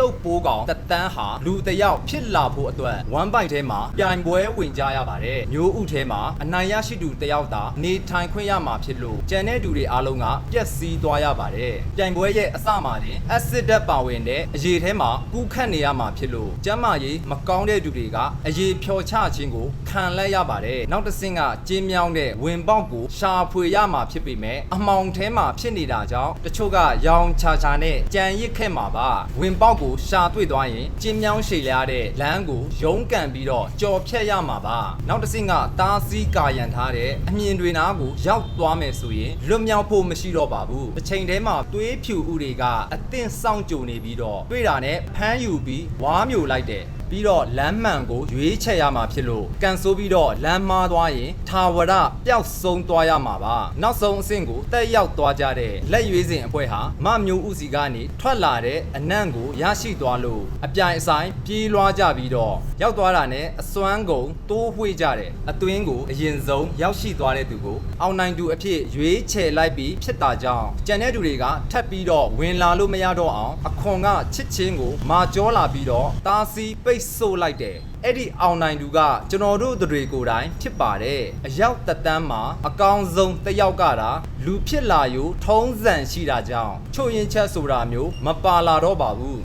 တုတ်ပိုးကောင်တတန်းဟာလူတစ်ယောက်ဖြစ်လာဖို့အတွက်ဝမ်ပိုက်ထဲမှာပြိုင်ပွဲဝင်ကြရပါတယ်မျိုးဥထဲမှာအနိုင်ရရှိသူတစ်ယောက်သာနေထိုင်ခွင့်ရမှာဖြစ်လို့ကျန်တဲ့သူတွေအားလုံးကပျက်စီးသွားရပါတယ်ပြိုင်ပွဲရဲ့အစမှာတင်အက်ဆစ်ဓာတ်ပါဝင်တဲ့အရေးထဲမှာကူးခတ်နေရမှာဖြစ်လို့ကျန်းမာရေးမကောင်းတဲ့သူတွေကအရေးဖြော်ချခြင်းကိုခံလိုက်ရပါတယ်နောက်တစ်ဆင့်ကကျင်းမြောင်းတဲ့ဝင်ပေါက်ကိုရှာဖွေရမှာဖြစ်ပေမဲ့အမှောင်ထဲမှာဖြစ်နေတာကြောင့်တချို့ကရောင်ချာချာနဲ့ကြံရစ်ခဲ့မှာပါဝင်ပေါက်ကိုရှာတွေ့သွားရင်ကျင်းမြောင်းရှည်လျားတဲ့လမ်းကိုရုံးကန်ပြီးတော့ကြော်ဖြတ်ရမှာပါနောက်တစ်ဆင့်ကတားဆီးကာရန်ထားတဲ့အမြင်တွေနားကိုရောက်သွားမယ်ဆိုရင်လွတ်မြောက်ဖို့မရှိတော့ပါဘူးတစ်ချိန်တည်းမှာသွေးဖြူဥတွေကအသင့်စောင့်ကြုံနေပြီးတော့တွေ့တာနဲ့ဖမ်းယူပြီးဝါမျိုးလိုက်တယ် ပြီးတော့လမ်းမှန်ကိုရွေးချက်ရမှာဖြစ်လို့ကန်ဆိုးပြီးတော့လမ်းမားသွားရင်ထာဝရပျောက်ဆုံးသွားရမှာပါနောက်ဆုံးအဆင့်ကိုတက်ရောက်သွားကြတဲ့လက်ရွေးစဉ်အဖွဲ့ဟာမမျိုးဥစီကနေထွက်လာတဲ့အနံ့ကိုရရှိသွားလို့အပြိုင်အဆိုင်ပြေးလွှားကြပြီးတော့ရောက်သွားတာနဲ့အစွမ်းကုန်တိုးဝှေ့ကြတယ်အသွင်းကိုအရင်ဆုံးရောက်ရှိသွားတဲ့သူကိုအောင်နိုင်သူအဖြစ်ရွေးချယ်လိုက်ပြီးဖြစ်တာကြောင့်ကြံတဲ့သူတွေကထပ်ပြီးတော့ဝင်လာလို့မရတော့အောင်အခွန်ကချစ်ချင်းကိုမာကြောလာပြီးတော့တားဆီးပိတ်ဆို့လိုက်တယ်အဲ့ဒီအောင်နိုင်သူကကျွန်တော်တို့တွေကိုယ်တိုင်ဖြစ်ပါတယ်အရောက်တက်တန်းမှာအကောင်းဆုံးတစ်ယောက်ကတာလူဖြစ်လာယူထုံးစံရှိတာကြောင့်ချို့ရင်ချက်ဆိုတာမျိုးမပါလာတော့ပါဘူး